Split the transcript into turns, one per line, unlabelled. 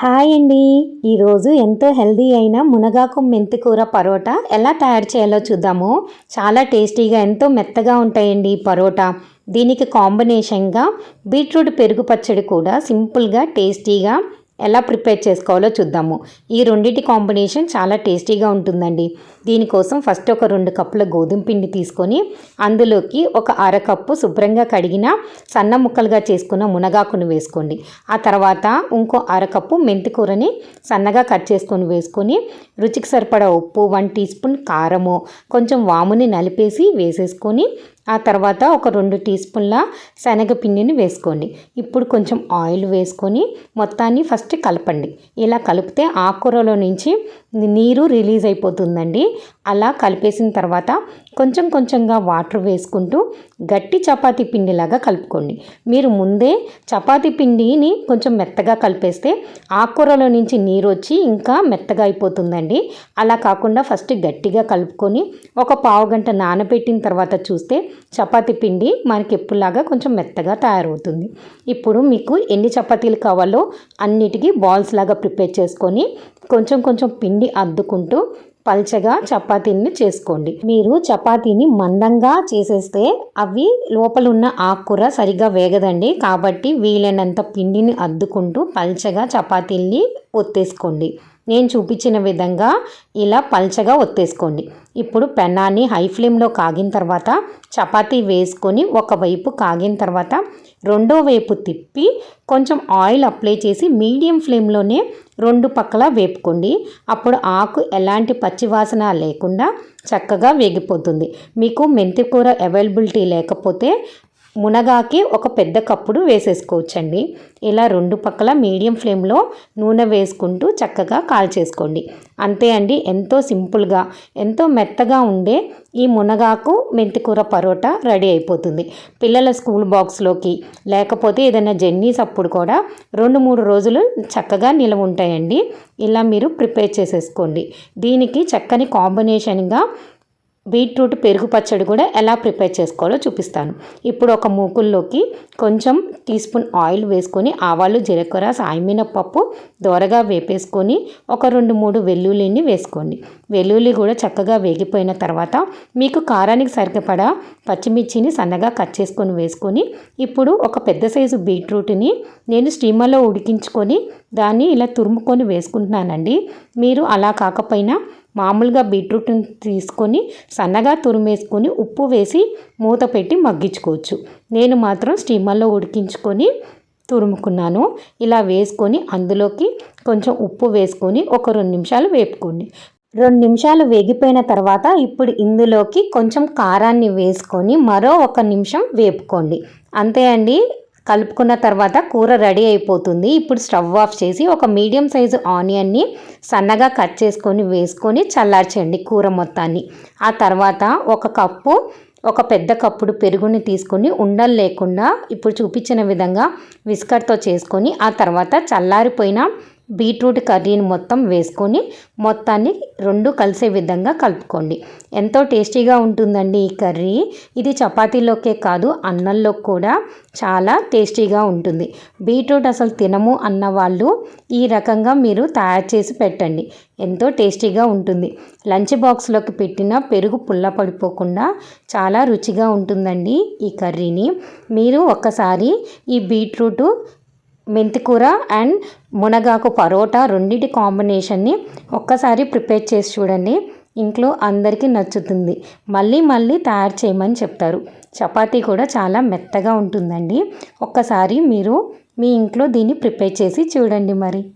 Hi అండి. ఈరోజు ఎంతో హెల్దీ అయిన మునగాకు మెంతికూర పరోటా ఎలా తయారు చేయాలో చూద్దాము. చాలా టేస్టీగా ఎంతో మెత్తగా ఉంటాయండి ఈ పరోటా. దీనికి కాంబినేషన్గా బీట్రూట్ పెరుగు పచ్చడి కూడా సింపుల్గా టేస్టీగా ఎలా ప్రిపేర్ చేసుకోవాలో చూద్దాము. ఈ రెండింటి కాంబినేషన్ చాలా టేస్టీగా ఉంటుందండి. దీనికోసం ఫస్ట్ ఒక రెండు కప్పుల గోధుమ పిండి తీసుకొని అందులోకి ఒక అరకప్పు శుభ్రంగా కడిగిన సన్న ముక్కలుగా చేసుకున్న మునగాకును వేసుకోండి. ఆ తర్వాత ఇంకో అరకప్పు మెంతికూరని సన్నగా కట్ చేసుకొని వేసుకొని రుచికి సరిపడా ఉప్పు వన్ టీ స్పూన్ కారము కొంచెం వాముని నలిపేసి వేసేసుకొని ఆ తర్వాత ఒక రెండు టీ స్పూన్ల శనగపిండిని వేసుకోండి. ఇప్పుడు కొంచెం ఆయిల్ వేసుకొని మొత్తాన్ని ఫస్ట్ కలపండి. ఇలా కలిపితే ఆకుకూరలో నుంచి నీరు రిలీజ్ అయిపోతుందండి. అలా కలిపేసిన తర్వాత కొంచెం కొంచెంగా వాటర్ వేసుకుంటూ గట్టి చపాతీ పిండిలాగా కలుపుకోండి. మీరు ముందే చపాతీ పిండిని కొంచెం మెత్తగా కలిపేస్తే ఆకుకూరలో నుంచి నీరు వచ్చి ఇంకా మెత్తగా అయిపోతుందండి. అలా కాకుండా ఫస్ట్ గట్టిగా కలుపుకొని ఒక పావు గంట నానబెట్టిన తర్వాత చూస్తే చపాతీ పిండి మనకి ఎప్పుడులాగా కొంచెం మెత్తగా తయారవుతుంది. ఇప్పుడు మీకు ఎన్ని చపాతీలు కావాలో అన్నిటికీ బాల్స్ లాగా ప్రిపేర్ చేసుకొని కొంచెం కొంచెం పిండి పిండి అద్దుకుంటూ పల్చగా చపాతీని చేసుకోండి. మీరు చపాతీని మందంగా చేసేస్తే అవి లోపల ఉన్న ఆకుకూర సరిగ్గా వేగదండి. కాబట్టి వీలైనంత పిండిని అద్దుకుంటూ పల్చగా చపాతీల్ని ఒత్తేసుకోండి. నేను చూపించిన విధంగా ఇలా పల్చగా ఒత్తేసుకోండి. ఇప్పుడు పెన్నాన్ని హై ఫ్లేమ్లో కాగిన తర్వాత చపాతీ వేసుకొని ఒకవైపు కాగిన తర్వాత రెండో వైపు తిప్పి కొంచెం ఆయిల్ అప్లై చేసి మీడియం ఫ్లేమ్లోనే రెండు పక్కల వేపుకోండి. అప్పుడు ఆకు ఎలాంటి పచ్చివాసన లేకుండా చక్కగా వేగిపోతుంది. మీకు మెంతికూర అవైలబిలిటీ లేకపోతే మునగాకి ఒక పెద్ద కప్పుడు వేసేసుకోవచ్చండి. ఇలా రెండు పక్కల మీడియం ఫ్లేమ్లో నూనె వేసుకుంటూ చక్కగా కాల్చేసుకోండి అంతే అండి ఎంతో సింపుల్గా ఎంతో మెత్తగా ఉండే ఈ మునగాకు మెంతికూర పరోటా రెడీ అయిపోతుంది. పిల్లల స్కూల్ బాక్స్లోకి లేకపోతే ఏదైనా జెన్నీస్ అప్పుడు కూడా రెండు మూడు రోజులు చక్కగా నిలవ ఉంటాయండి. ఇలా మీరు ప్రిపేర్ చేసేసుకోండి. దీనికి చక్కని కాంబినేషన్గా బీట్రూట్ పెరుగు పచ్చడి కూడా ఎలా ప్రిపేర్ చేసుకోవాలో చూపిస్తాను. ఇప్పుడు ఒక మూకుల్లోకి కొంచెం టీ స్పూన్ ఆయిల్ వేసుకొని ఆవాలు జీలకర్ర సాయమైన పప్పు దోరగా వేపేసుకొని ఒక రెండు మూడు వెల్లుల్లిని వేసుకోండి. వెల్లుల్లి కూడా చక్కగా వేగిపోయిన తర్వాత మీకు కారానికి సరిపడా పచ్చిమిర్చిని సన్నగా కట్ చేసుకొని వేసుకొని ఇప్పుడు ఒక పెద్ద సైజు బీట్రూట్ని నేను స్టీమర్లో ఉడికించుకొని దాన్ని ఇలా తురుముకొని వేసుకుంటున్నానండి. మీరు అలా కాకపోయినా మామూలుగా బీట్రూట్ని తీసుకొని సన్నగా తురిమేసుకొని ఉప్పు వేసి మూత పెట్టి మగ్గించుకోవచ్చు. నేను మాత్రం స్టీమర్లో ఉడికించుకొని తురుముకున్నాను. ఇలా వేసుకొని అందులోకి కొంచెం ఉప్పు వేసుకొని ఒక రెండు నిమిషాలు వేపుకోండి. రెండు నిమిషాలు వేగిపోయిన తర్వాత ఇప్పుడు ఇందులోకి కొంచెం కారాన్ని వేసుకొని మరో ఒక నిమిషం వేపుకోండి. అంతే అండి. కలుపుకున్న తర్వాత కూర రెడీ అయిపోతుంది. ఇప్పుడు స్టవ్ ఆఫ్ చేసి ఒక మీడియం సైజు ఆనియన్ని సన్నగా కట్ చేసుకొని వేసుకొని చల్లార్చండి కూర మొత్తాన్ని. ఆ తర్వాత ఒక కప్పు ఒక పెద్ద కప్పుడు పెరుగుని తీసుకొని ఉండలు లేకుండా ఇప్పుడు చూపించిన విధంగా విస్కర్తో చేసుకొని ఆ తర్వాత చల్లారిపోయిన బీట్రూట్ కర్రీని మొత్తం వేసుకొని మొత్తాన్ని రెండు కలిసే విధంగా కలుపుకోండి. ఎంతో టేస్టీగా ఉంటుందండి ఈ కర్రీ. ఇది చపాతీలోకే కాదు అన్నంలో కూడా చాలా టేస్టీగా ఉంటుంది. బీట్రూట్ అసలు తినము అన్న వాళ్ళు ఈ రకంగా మీరు తయారు చేసి పెట్టండి. ఎంతో టేస్టీగా ఉంటుంది. లంచ్ బాక్స్లోకి పెట్టిన పెరుగు పుల్ల పడిపోకుండా చాలా రుచిగా ఉంటుందండి ఈ కర్రీని. మీరు ఒక్కసారి ఈ బీట్రూటు మెంతికూర అండ్ మునగాకు పరోటా రెండింటి కాంబినేషన్ని ఒక్కసారి ప్రిపేర్ చేసి చూడండి. ఇంట్లో అందరికీ నచ్చుతుంది. మళ్ళీ మళ్ళీ తయారు చేయమని చెప్తారు. చపాతీ కూడా చాలా మెత్తగా ఉంటుందండి. ఒక్కసారి మీరు మీ ఇంట్లో దీన్ని ప్రిపేర్ చేసి చూడండి మరి.